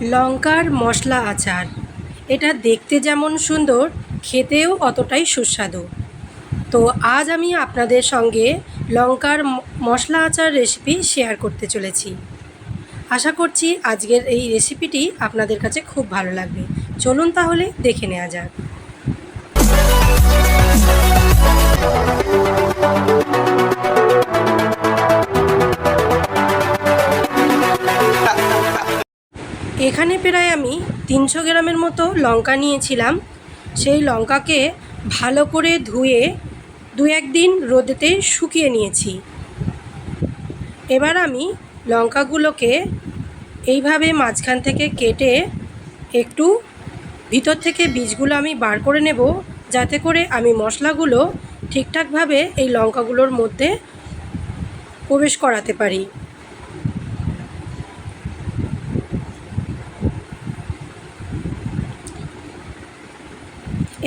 লঙ্কার মশলা আচার। এটা দেখতে যেমন সুন্দর, খেতেও অতটাই সুস্বাদু। তো আজ আমি আপনাদের সঙ্গে লঙ্কার মশলা আচার রেসিপি শেয়ার করতে চলেছি। আশা করছি আজকের এই রেসিপিটি আপনাদের কাছে খুব ভালো লাগবে। চলুন তাহলে দেখে নেওয়া যাক। এখানে প্রায় আমি তিনশো গ্রামের মতো লঙ্কা নিয়েছিলাম। সেই লঙ্কাকে ভালো করে ধুয়ে দু একদিন রোদেতে শুকিয়ে নিয়েছি। এবার আমি লঙ্কাগুলোকে এইভাবে মাঝখান থেকে কেটে একটু ভিতর থেকে বীজগুলো আমি বার করে নেব, যাতে করে আমি মশলাগুলো ঠিকঠাকভাবে এই লঙ্কাগুলোর মধ্যে প্রবেশ করাতে পারি।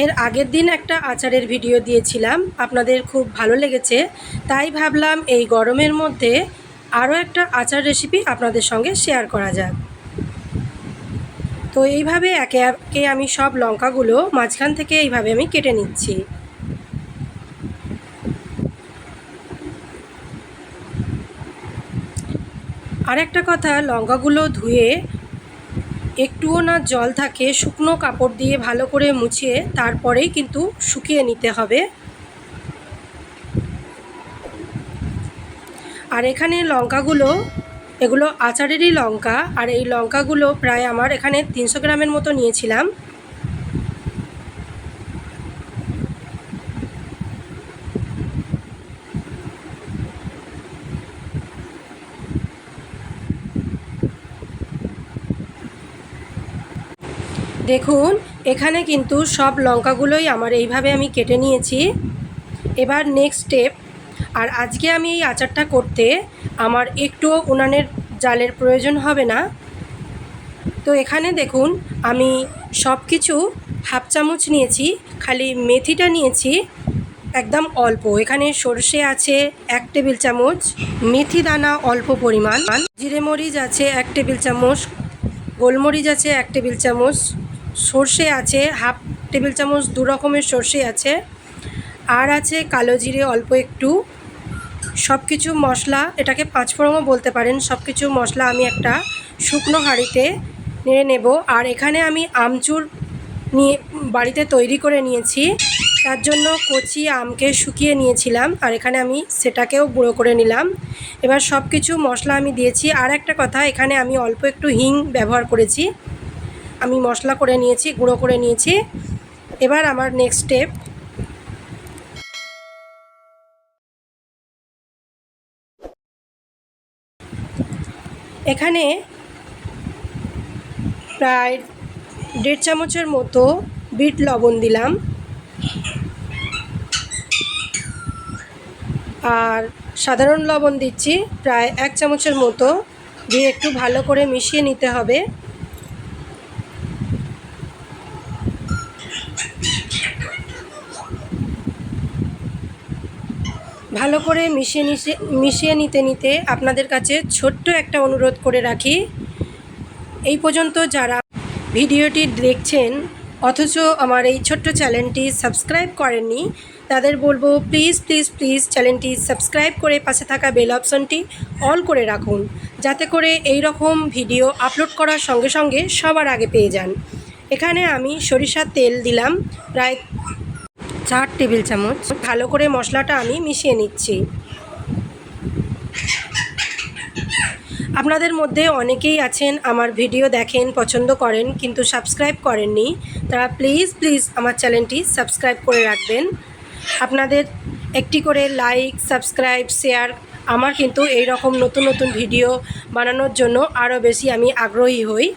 এর আগের দিন একটা আচারের ভিডিও দিয়েছিলাম। আপনাদের খুব ভালো লেগেছে। তাই ভাবলাম এই গরমের মধ্যে আরও একটা আচার রেসিপি আপনাদের সঙ্গে শেয়ার করা যাক। তো এইভাবে একে একে আমি সব লঙ্কাগুলো মাঝখান থেকে এইভাবে আমি কেটে নিচ্ছি। আর একটা কথা, লঙ্কাগুলো ধুয়ে একটুও না জল থাকে, শুকনো কাপড় দিয়ে ভালো করে মুছিয়ে তারপরেই কিন্তু শুকিয়ে নিতে হবে। আর এখানে লঙ্কাগুলো, এগুলো আচারেরই লঙ্কা, আর এই লঙ্কাগুলো প্রায় আমার এখানে তিনশো গ্রামের মতো নিয়েছিলাম। দেখুন, এখানে কিন্তু সব লঙ্কাগুলোই আমার এইভাবে আমি কেটে নিয়েছি। এবার নেক্সট স্টেপ আর আজকে আমি এই আচারটা করতে আমার একটুও উনানের জালের প্রয়োজন হবে না। তো এখানে দেখুন, আমি সব কিছু হাফ চামচ নিয়েছি, খালি মেথিটা নিয়েছি, একদম অল্প। এখানে সর্ষে আছে এক টেবিল চামচ, মেথি দানা অল্প পরিমাণ, জিরে মরিচ আছে এক টেবিল চামচ, গোলমরিচ আছে এক টেবিল চামচ সর্ষে আছে, হাফ টেবিল চামচ দু রকমের সর্ষে আছে। আর আছে কালো জিরে অল্প একটু। সব কিছু মশলা, এটাকে পাঁচফোড়নও বলতে পারেন সব কিছু মশলা আমি একটা শুকনো হাঁড়িতে নেড়ে নেব। আর এখানে আমি আমচুর নিয়ে বাড়িতে তৈরি করে নিয়েছি। তার জন্য কচি আমকে শুকিয়ে নিয়েছিলাম, আর এখানে আমি সেটাকেও গুঁড়ো করে নিলাম। এবার সব কিছু মশলা আমি দিয়েছি। আর একটা কথা, এখানে আমি অল্প একটু হিং ব্যবহার করেছি। আমি মশলা করে নিয়েছি, গুঁড়ো করে নিয়েছি। এবার আমার নেক্সট স্টেপ এখানে প্রায় দেড় চামচের মতো বিট লবণ দিলাম। আর সাধারণ লবণ দিচ্ছি, প্রায় এক চামচের মতো। দিয়ে একটু ভালো করে মিশিয়ে নিতে হবে। ভালো করে মিশিয়ে নিশে মিশিয়ে নিতে নিতে আপনাদের কাছে ছোট্ট একটা অনুরোধ করে রাখি। এই পর্যন্ত যারা ভিডিওটি দেখছেন, অথচ আমার এই ছোট্ট চ্যানেলটি সাবস্ক্রাইব করেননি, তাদের বলব প্লিজ প্লিজ প্লিজ চ্যানেলটি সাবস্ক্রাইব করে পাশে থাকা বেল অপশনটি অল করে রাখুন, যাতে করে এই রকম ভিডিও আপলোড করার সঙ্গে সঙ্গে সবার আগে পেয়ে যান। এখানে আমি সরিষার তেল দিলাম, প্রায় চার টেবিল চামচ। ভালো করে মশলাটা আমি মিশিয়ে নিচ্ছি। আপনাদের মধ্যে অনেকেই আছেন, আমার ভিডিও দেখেন, পছন্দ করেন, কিন্তু সাবস্ক্রাইব করেননি। তারা প্লিজ প্লিজ আমার চ্যানেলটি সাবস্ক্রাইব করে রাখবেন। আপনাদের একটি করে লাইক, সাবস্ক্রাইব, শেয়ার আমার কিন্তু এই রকম নতুন নতুন ভিডিও বানানোর জন্য আরও বেশি আমি আগ্রহী হই।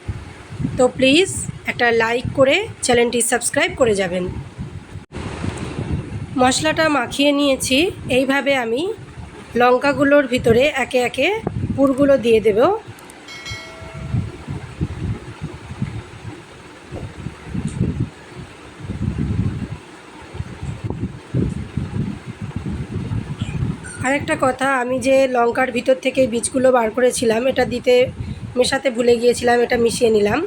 তো প্লিজ একটা লাইক করে চ্যানেলটি সাবস্ক্রাইব করে যাবেন। মশলাটা মাখিয়ে নিয়েছি। এইভাবে আমি লঙ্কাগুলোর ভিতরে একে একে পুরগুলো দিয়ে দেব। আরেকটা কথা, আমি যে লঙ্কার ভিতর থেকে বীজগুলো বার করেছিলাম, এটা দিতে, মেশাতে ভুলে গিয়েছিলাম, এটা মিশিয়ে নিলাম।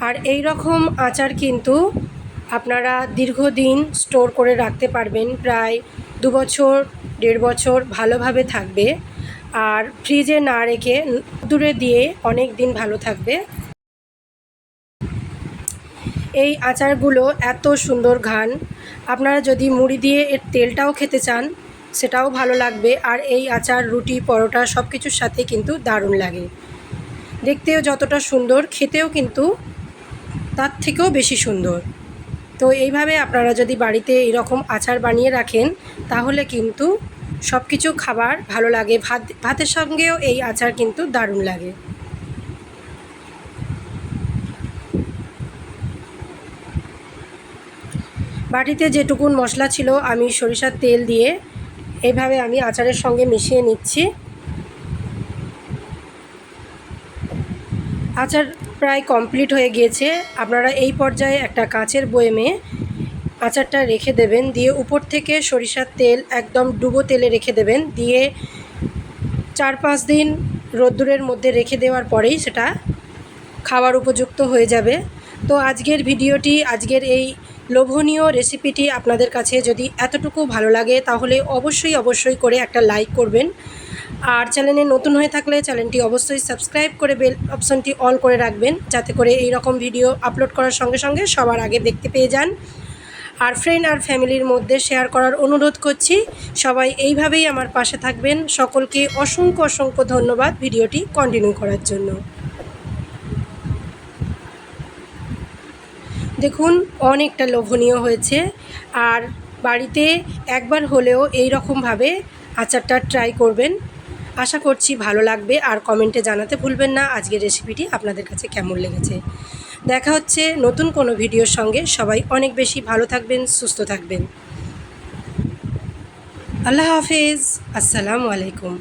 আর এই রকম আচার কিন্তু আপনারা দীর্ঘদিন স্টোর করে রাখতে পারবেন, প্রায় দু বছর, দেড় বছর ভালোভাবে থাকবে। আর ফ্রিজে না রেখে দূরে দিয়ে অনেক দিন ভালো থাকবে। এই আচারগুলো এত সুন্দর ঘান আপনারা যদি মুড়ি দিয়ে এর তেলটাও খেতে চান, সেটাও ভালো লাগবে। আর এই আচার, রুটি, পরোটা সব কিছুর সাথে কিন্তু দারুণ লাগে। দেখতেও যতটা সুন্দর, খেতেও কিন্তু তার থেকেও বেশি সুন্দর। তো এইভাবে আপনারা যদি বাড়িতে এরকম আচার বানিয়ে রাখেন, তাহলে কিন্তু সব কিছু খাবার ভালো লাগে। ভাত, ভাতের সঙ্গেও এই আচার কিন্তু দারুণ লাগে। বাটিতে যেটুকুন মশলা ছিল, আমি সরিষার তেল দিয়ে এইভাবে আমি আচারের সঙ্গে মিশিয়ে নিচ্ছি। আচার প্রায় কমপ্লিট হয়ে গিয়েছে। আপনারা এই পর্যায়ে একটা কাচের বয়েমে আচারটা রেখে দেবেন। দিয়ে উপর থেকে সরিষার তেল একদম ডুবো তেলে রেখে দেবেন। দিয়ে চার পাঁচ দিন রোদ্দুরের মধ্যে রেখে দেওয়ার পরেই সেটা খাওয়ার উপযুক্ত হয়ে যাবে। তো আজকের ভিডিওটি, আজকের এই লোভনীয় রেসিপিটি আপনাদের কাছে যদি এতটুকু ভালো লাগে, তাহলে অবশ্যই অবশ্যই করে একটা লাইক করবেন। আর চ্যানেলে নতুন হয়ে থাকলে চ্যানেলটি অবশ্যই সাবস্ক্রাইব করে বেল অপশনটি অল করে রাখবেন, যাতে করে এই রকম ভিডিও আপলোড করার সঙ্গে সঙ্গে সবার আগে দেখতে পেয়ে যান। আর ফ্রেন্ড আর ফ্যামিলির মধ্যে শেয়ার করার অনুরোধ করছি, সবাই এইভাবেই আমার পাশে থাকবেন। সকলকে অসংখ্য অসংখ্য ধন্যবাদ ভিডিওটি কন্টিনিউ করার জন্য। দেখুন, অনেকটা লোভনীয় হয়েছে। আর বাড়িতে একবার হলেও এই রকমভাবে আচারটা ট্রাই করবেন। আশা করছি ভালো লাগবে আর কমেন্টে জানাতে ভুলবেন না। আজকের রেসিপিটি আপনাদের কাছে কেমন লেগেছে? দেখা হচ্ছে নতুন কোনো ভিডিওর সঙ্গে। সবাই অনেক বেশি ভালো থাকবেন, সুস্থ থাকবেন। আল্লাহ হাফেজ। আসসালামু আলাইকুম।